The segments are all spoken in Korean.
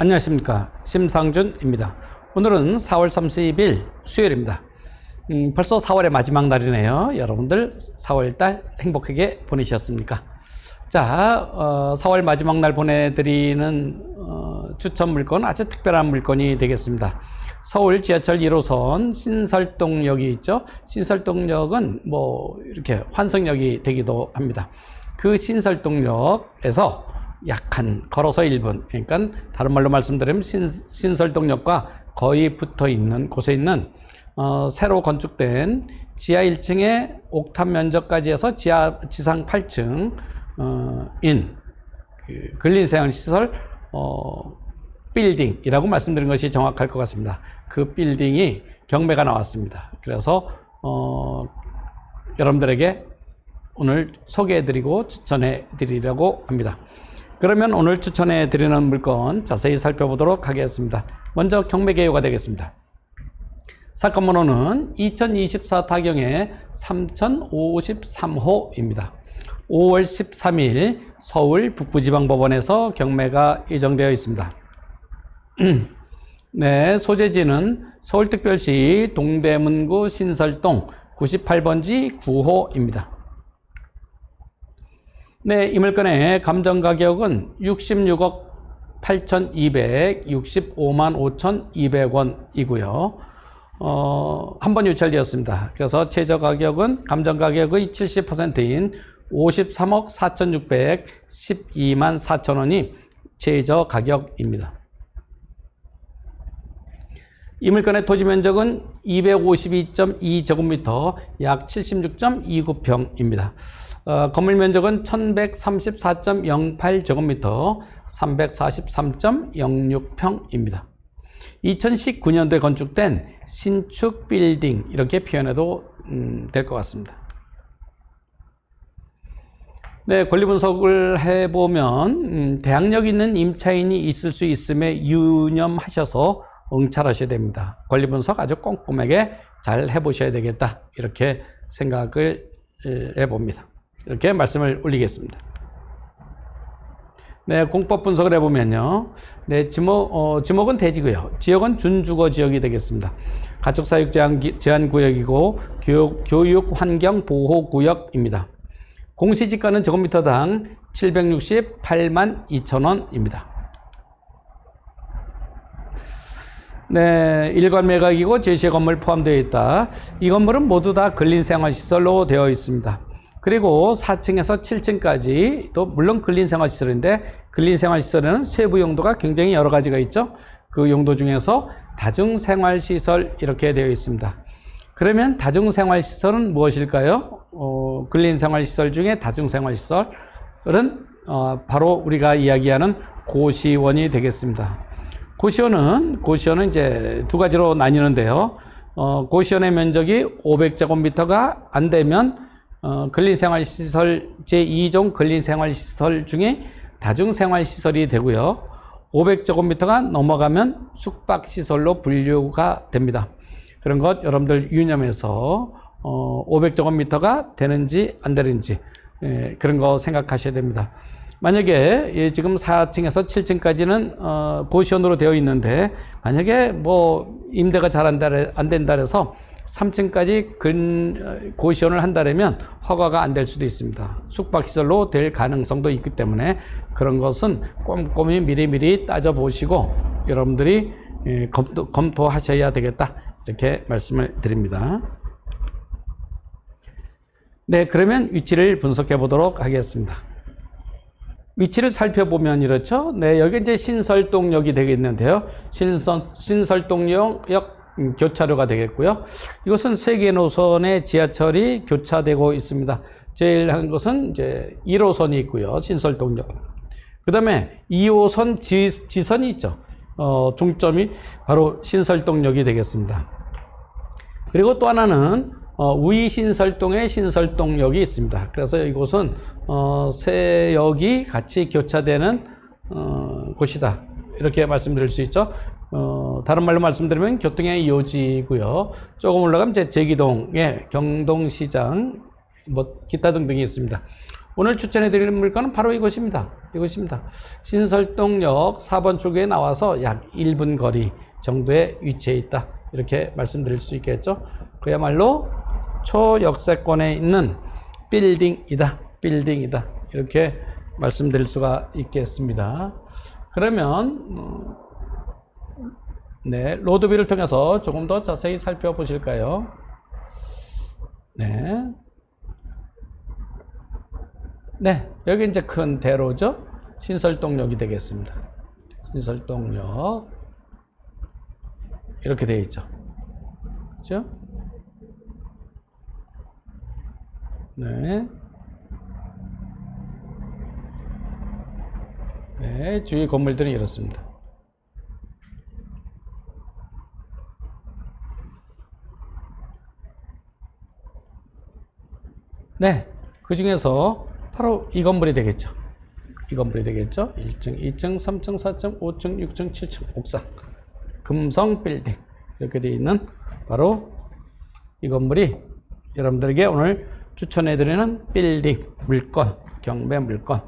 안녕하십니까. 심상준입니다. 오늘은 4월 30일 수요일입니다. 음, 벌써 4월의 마지막 날이네요. 여러분들 4월달 행복하게 보내셨습니까? 자 어, 4월 마지막 날 보내드리는 어, 추천 물건 아주 특별한 물건이 되겠습니다. 서울 지하철 1호선 신설동역이 있죠. 신설동역은 뭐 이렇게 환승역이 되기도 합니다. 그 신설동역에서 약한 걸어서 1분 그러니까 다른 말로 말씀드리면 신, 신설동역과 거의 붙어 있는 곳에 있는 어, 새로 건축된 지하 1층에 옥탑 면적까지 해서 지하 지상 8층 어, 인 그, 근린생활시설 어, 빌딩이라고 말씀드린 것이 정확할 것 같습니다. 그 빌딩이 경매가 나왔습니다. 그래서 어, 여러분들에게 오늘 소개해드리고 추천해드리려고 합니다. 그러면 오늘 추천해 드리는 물건 자세히 살펴보도록 하겠습니다. 먼저 경매 개요가 되겠습니다. 사건 번호는 2024 타경의 3053호입니다. 5월 13일 서울 북부지방법원에서 경매가 예정되어 있습니다. 네, 소재지는 서울특별시 동대문구 신설동 98번지 9호입니다. 네, 이 물건의 감정 가격은 66억 8,265만 5,200원이고요. 어, 한 번 유찰되었습니다. 그래서 최저 가격은 감정 가격의 70%인 53억 4,612만 4천 원이 최저 가격입니다. 이 물건의 토지 면적은 252.2제곱미터, 약 76.29평입니다. 어, 건물 면적은 1134.08제곱미터, 343.06평입니다. 2019년도에 건축된 신축 빌딩 이렇게 표현해도 음, 될것 같습니다. 네, 권리 분석을 해보면 음, 대항력 있는 임차인이 있을 수 있음에 유념하셔서 응찰하셔야 됩니다. 권리 분석 아주 꼼꼼하게 잘 해보셔야 되겠다 이렇게 생각을 해봅니다. 이렇게 말씀을 올리겠습니다. 네, 공법 분석을 해보면요. 네, 지목, 어, 지목은 대지고요. 지역은 준주거 지역이 되겠습니다. 가축사육 제한, 제한 구역이고 교육, 교육 환경 보호 구역입니다. 공시지가는 제곱미터당 768만 2천 원입니다. 네, 일괄 매각이고 제시의 건물 포함되어 있다. 이 건물은 모두 다 근린생활시설로 되어 있습니다. 그리고 4층에서 7층까지 또 물론 근린생활시설인데 근린생활시설에는 세부 용도가 굉장히 여러 가지가 있죠. 그 용도 중에서 다중생활시설 이렇게 되어 있습니다. 그러면 다중생활시설은 무엇일까요? 어, 근린생활시설 중에 다중생활시설은 어, 바로 우리가 이야기하는 고시원이 되겠습니다. 고시원은 고시원은 이제 두 가지로 나뉘는데요. 어, 고시원의 면적이 500제곱미터가 안 되면 어, 근린생활시설 제2종 근린생활시설 중에 다중생활시설이 되고요. 500제곱미터가 넘어가면 숙박시설로 분류가 됩니다. 그런 것 여러분들 유념해서 어, 500제곱미터가 되는지 안 되는지 예, 그런 거 생각하셔야 됩니다. 만약에 예, 지금 4층에서 7층까지는 어, 고시원으로 되어 있는데 만약에 뭐 임대가 잘 안 된다 해서 3층까지 근 어, 고시원을 한다면 허가가 안 될 수도 있습니다. 숙박시설로 될 가능성도 있기 때문에 그런 것은 꼼꼼히 미리미리 따져보시고 여러분들이 예, 검토, 검토하셔야 되겠다. 이렇게 말씀을 드립니다. 네, 그러면 위치를 분석해 보도록 하겠습니다. 위치를 살펴보면 이렇죠. 네, 여기 이제 신설동역이 되겠는데요. 신설, 신설동역 음, 교차로가 되겠고요. 이것은 세 개 노선의 지하철이 교차되고 있습니다. 제일 한 것은 이제 1호선이 있고요. 신설동역. 그 다음에 2호선 지, 지선이 있죠. 어, 종점이 바로 신설동역이 되겠습니다. 그리고 또 하나는 어, 우이 신설동에 신설동역이 있습니다. 그래서 이곳은 어, 세 역이 같이 교차되는 어, 곳이다. 이렇게 말씀드릴 수 있죠. 어, 다른 말로 말씀드리면 교통의 요지고요. 조금 올라가면 제 제기동에 경동시장, 뭐 기타 등등이 있습니다. 오늘 추천해 드릴 물건은 바로 이것입니다. 이것입니다. 신설동역 4번 출구에 나와서 약 1분 거리 정도에 위치해 있다. 이렇게 말씀드릴 수 있겠죠. 그야말로 초역세권에 있는 빌딩이다. 빌딩이다. 이렇게 말씀드릴 수가 있겠습니다. 그러면 음, 네, 로드뷰를 통해서 조금 더 자세히 살펴보실까요? 네. 네, 여기 이제 큰 대로죠. 신설동역이 되겠습니다. 신설동역. 이렇게 되어 있죠. 그죠? 네. 네, 주위 건물들은 이렇습니다. 네, 그 중에서 바로 이 건물이 되겠죠. 이 건물이 되겠죠. 1층, 2층, 3층, 4층, 5층, 6층, 7층 옥상 금성 빌딩 이렇게 되어 있는 바로 이 건물이 여러분들에게 오늘 추천해드리는 빌딩 물건 경매 물건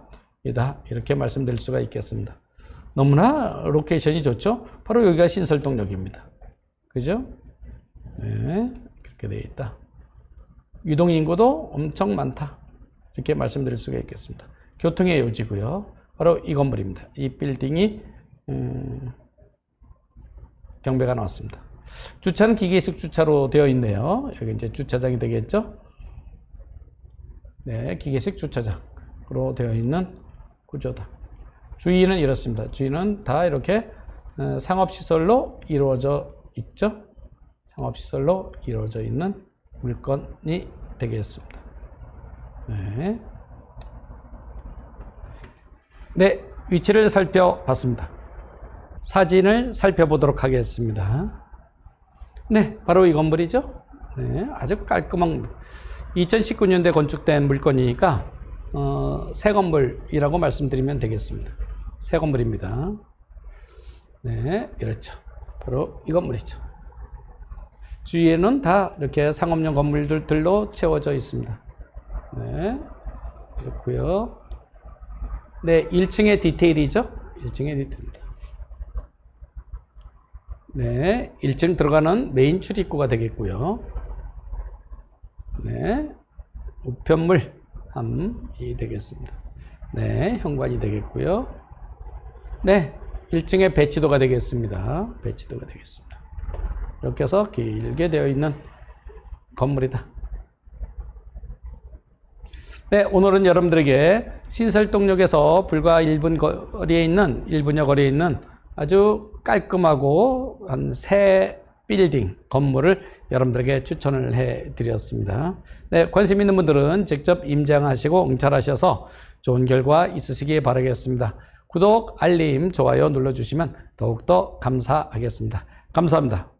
이다 이렇게 말씀드릴 수가 있겠습니다. 너무나 로케이션이 좋죠. 바로 여기가 신설동역입니다. 그죠? 네, 그렇게 되어 있다. 유동 인구도 엄청 많다. 이렇게 말씀드릴 수가 있겠습니다. 교통의 요지고요. 바로 이 건물입니다. 이 빌딩이 음, 경배가 나왔습니다. 주차는 기계식 주차로 되어 있네요. 여기 이제 주차장이 되겠죠? 네, 기계식 주차장으로 되어 있는 구조다. 주위는 이렇습니다. 주위는 다 이렇게 어, 상업시설로 이루어져 있죠? 상업시설로 이루어져 있는 물건이 되겠습니다. 네. 네, 위치를 살펴봤습니다. 사진을 살펴보도록 하겠습니다. 네, 바로 이 건물이죠. 네, 아주 깔끔한 2019년대 건축된 물건이니까 어, 새 건물이라고 말씀드리면 되겠습니다. 새 건물입니다. 네, 이렇죠. 바로 이 건물이죠. 주위에는 다 이렇게 상업용 건물들로 채워져 있습니다. 네, 이렇고요. 네, 1층의 디테일이죠. 1층의 디테일입니다. 네, 1층 들어가는 메인 출입구가 되겠고요. 네, 우편물 함이 되겠습니다. 네, 현관이 되겠고요. 네, 1층의 배치도가 되겠습니다. 배치도가 되겠습니다. 이렇게 해서 길게 되어 있는 건물이다. 네, 오늘은 여러분들에게 신설동역에서 불과 1분 거리에 있는 1분여 거리에 있는 아주 깔끔하고 한 새 빌딩 건물을 여러분들에게 추천을 해 드렸습니다. 네, 관심 있는 분들은 직접 임장하시고 응찰하셔서 좋은 결과 있으시기 바라겠습니다. 구독, 알림, 좋아요 눌러주시면 더욱더 감사하겠습니다. 감사합니다.